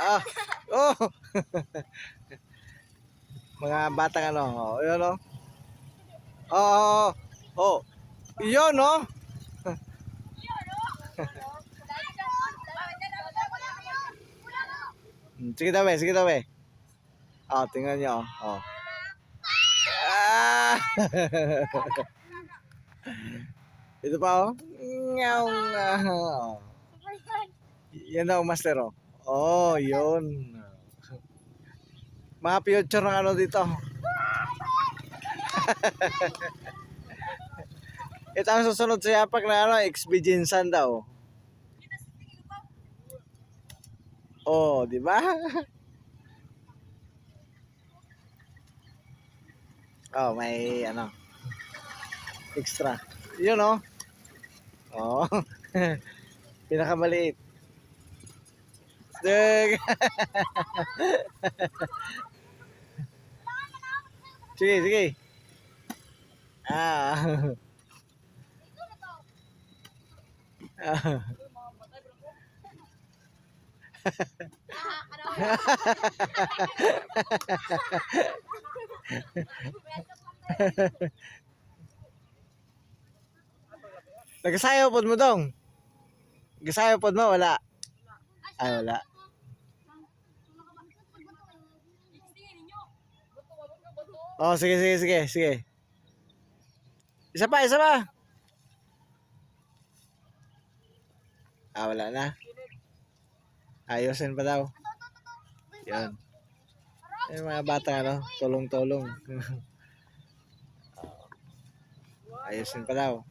Ah, oh. Mga batang ano, oh, yun oh. Oh, oh, oh. Yun oh. Hmm, Sige daw, eh, sige daw, eh. Oh, tingnan niyo, oh. Ah! Ito pa, oh. Ngaw. Yan daw, master, oh. Oh, yun. Mga future ng ano dito. Ito ang susunod sa yapak na ano, XB Jinsan daw. Oh, di ba? Oh, may ano. Extra. Yun oh. Oh. Pinakamaliit. Deg. sige, sige. Ah. Ah. Nagasayaw pod mo dong. Nagasayaw pod mo wala. Ay wala. Oh, sige, sige, sige, sige. Isa pa, isa pa. Ah, wala na. Ayusin pa daw. Yan. Yung mga bata, ano, tulong-tulong. Ayusin pa daw.